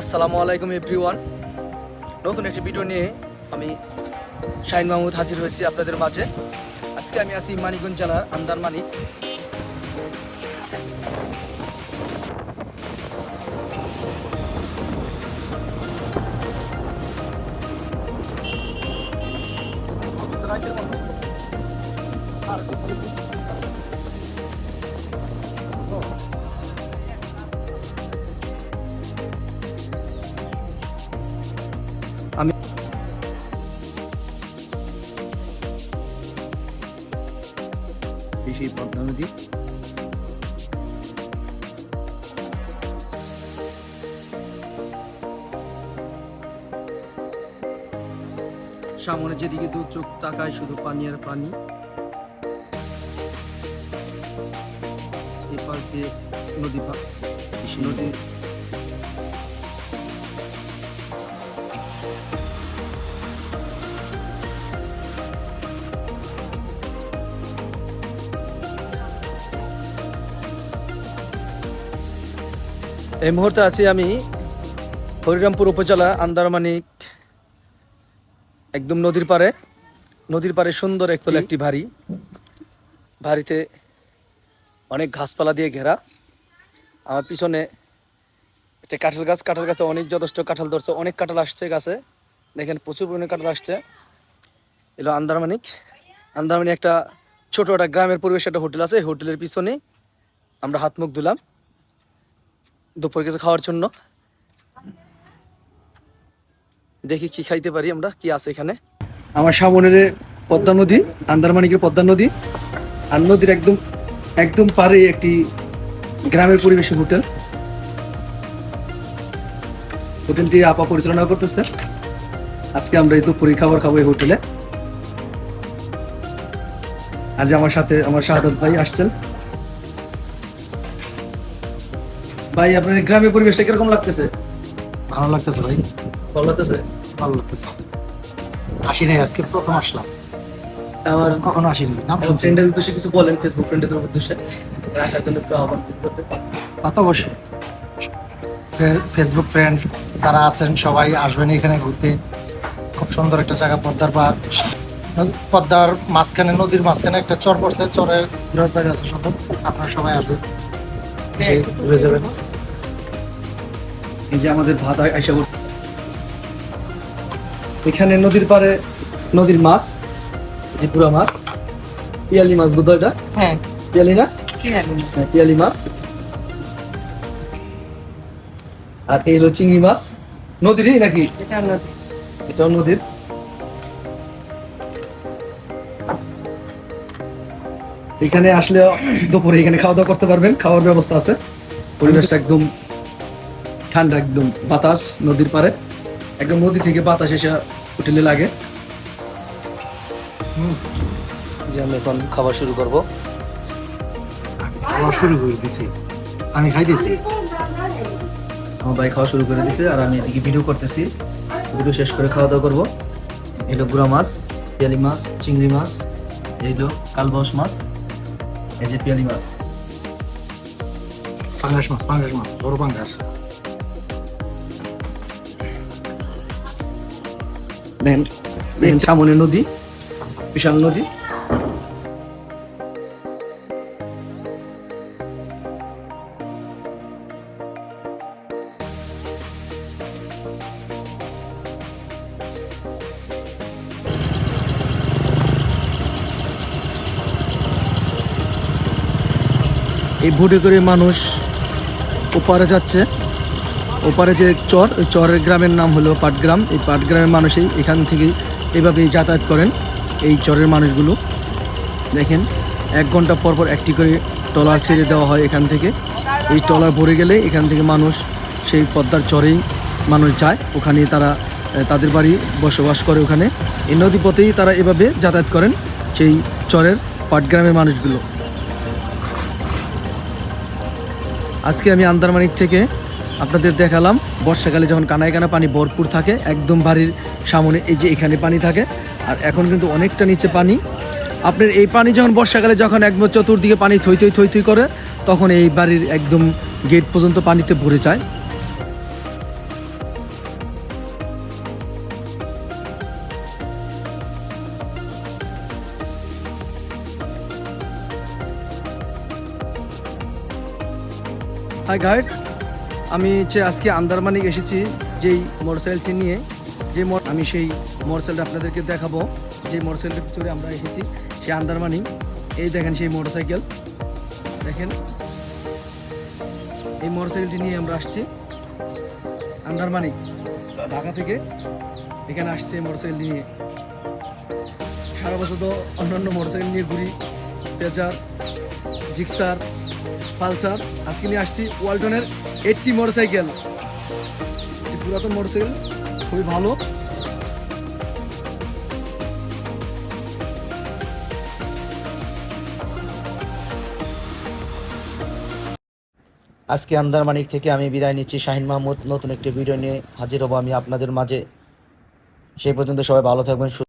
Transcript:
আসসালামু আলাইকুম এভরিওয়ান। নতুন একটি ভিডিও নিয়ে আমি শাহিন মাহমুদ হাজির হয়েছি আপনাদের মাঝে। আজকে আমি আছি মানিকগঞ্জ জেলার আন্দারমানি এই সেই পদ্মা নদী। সামনে যেদিকে দু চোখ তাকায় শুধু পানি আর পানি। এপার দিয়ে নদী পা এই মুহূর্তে আছি আমি হরিরামপুর উপজেলা আন্দারমানিক একদম নদীর পাড়ে। নদীর পাড়ে সুন্দর একতলা একটি বাড়ি। বাড়িতে অনেক ঘাসপালা দিয়ে ঘেরা। আমার পিছনে একটা কাঁঠাল গাছ। কাঁঠাল গাছে অনেক যথেষ্ট কাঁঠাল ধরছে অনেক কাঁঠাল আসছে গাছে। দেখেন প্রচুর পরিমাণে কাঁঠাল আসছে। এলো আন্দারমানিক। আন্দারমানিক একটা ছোট একটা গ্রামের পরিবেশে একটা হোটেল আছে। এই হোটেলের পিছনে আমরা হাত মুখ ধুলাম। দুপুর কিছু খাওয়ার জন্য। দেখি কি খাইতে পারি আমরা, কি আছে এখানে। আমার সামনে পদ্মা নদী, আন্দারমানিকের পদ্মা নদী। আর নদীর একদম একদম পারে একটি গ্রামের পরিবেশে হোটেল। হোটেলটি আপা পরিচালনা করতেছে। আজকে আমরা এই দুপুরে খাবার খাব এই হোটেলে। আজ আমার সাথে, আমার শাহাদ ভাই আসছেন। ভাই আপনার গ্রামের পরিবেশটা কীরকম লাগতেছে? ভালো লাগতেছে ভাই। ভালো লাগতেছে? ভালো লাগতেছে। আসি নাই আজকে প্রথম আসলাম। আমার কখনো আসিনি নাম ফ্রেন্ডের উদ্দেশ্যে কিছু বলেন ফেসবুক ফ্রেন্ডের উদ্দেশ্যে। রাখার জন্য একটু আহ্বান করতে তা তো অবশ্যই। ফেসবুক ফ্রেন্ড তারা আছেন সবাই আসবেন এখানে ঘুরতে। খুব সুন্দর একটা জায়গা পদ্মার পার পদ্মার মাঝখানে নদীর মাঝখানে একটা চর পড়ছে চরের ঘোরার জায়গা আছে সুন্দর আপনারা সবাই আসবেন। যাবেন। এই যে আমাদের ভাত আইসা করছে এখানে নদীর পাড়ে নদীর মাছ যে পুরা মাছ। পিয়ালি মাছ বুধ এটা? হ্যাঁ। পিয়ালি না? হ্যাঁ, পিয়ালি মাছ। আর এই হলো চিংড়ি মাছ। নদীরই নাকি? এটা নদী এটাও নদীর। এখানে আসলে দুপুরে এখানে খাওয়া দাওয়া করতে পারবেন খাওয়ার ব্যবস্থা আছে। পরিবেশটা একদম ঠান্ডা একদম বাতাস নদীর পারে একদম নদী থেকে বাতাস এসে হোটেলে লাগে। যে আমরা এখন খাবার শুরু করব। খাওয়া শুরু করে দিছি। আমি খাইতেছি। আমার ভাই খাওয়া শুরু করে দিছে আর আমি এদিকে ভিডিও করতেছি। ভিডিও শেষ করে খাওয়া দাওয়া করব। হলো গুড়া মাছ পিয়ালি মাছ চিংড়ি মাছ এই হলো কালবাউস মাছ। এই যে পিয়ালি মাছ পাঙ্গাস মাছ পাঙ্গাস মাছ বড় পাঙ্গাস দেখেন সামনে নদী বিশাল নদী এই বোটে করে মানুষ ওপারে যাচ্ছে। ওপারে যে চর, ওই চরের গ্রামের নাম হলো পাটগ্রাম। এই পাটগ্রামের মানুষই এখান থেকে এভাবেই যাতায়াত করেন এই চরের মানুষগুলো। দেখেন, এক ঘণ্টা পর পর একটি করে ট্রলার ছেড়ে দেওয়া হয় এখান থেকে। এই ট্রলার ভরে গেলে এখান থেকে মানুষ সেই পদ্মার চরেই মানুষ যায়। ওখানে তারা তাদের বাড়ি বসবাস করে ওখানে। এই নদী পথেই তারা এভাবে যাতায়াত করেন সেই চরের পাটগ্রামের মানুষগুলো। আজকে আমি আন্দারমানিক থেকে আপনাদের দেখালাম। বর্ষাকালে যখন কানায় কানা পানি ভরপুর থাকে, একদম বাড়ির সামনে এই যে এখানে পানি থাকে, আর এখন কিন্তু অনেকটা নিচে পানি। আপনার এই পানি যখন বর্ষাকালে যখন একদম চতুর্দিকে পানি থই থই থই থই করে, তখন এই বাড়ির একদম গেট পর্যন্ত পানিতে ভরে যায়। হাই গাইডস আমি হচ্ছে আজকে আন্দারমানিক এসেছি যেই মোটরসাইকেলটি নিয়ে। যে আমি সেই মোটরসাইকেলটা আপনাদেরকে দেখাবো। যে মোটরসাইকেলটার ভিতরে আমরা এসেছি, সেই আন্দারমানি এই দেখেন সেই মোটরসাইকেল দেখেন। এই মোটরসাইকেলটি নিয়ে আমরা আসছি। আন্দারমানি ঢাকা থেকে এখানে আসছে এই মোটরসাইকেলটি নিয়ে। সারা বছর তো অন্যান্য মোটরসাইকেল নিয়ে ঘুরি। পেজার জিক্সার পালসার। আজকে নিয়ে আসছি ওয়ালটনের এইটটি মোটরসাইকেল। পুরাতন মোটরসাইকেল খুবই ভালো। আজকে আন্দারমানিক থেকে আমি বিদায় নিচ্ছি। শাহিন মাহমুদ, নতুন একটি ভিডিও নিয়ে হাজির হব আমি আপনাদের মাঝে। সেই পর্যন্ত সবাই ভালো থাকবেন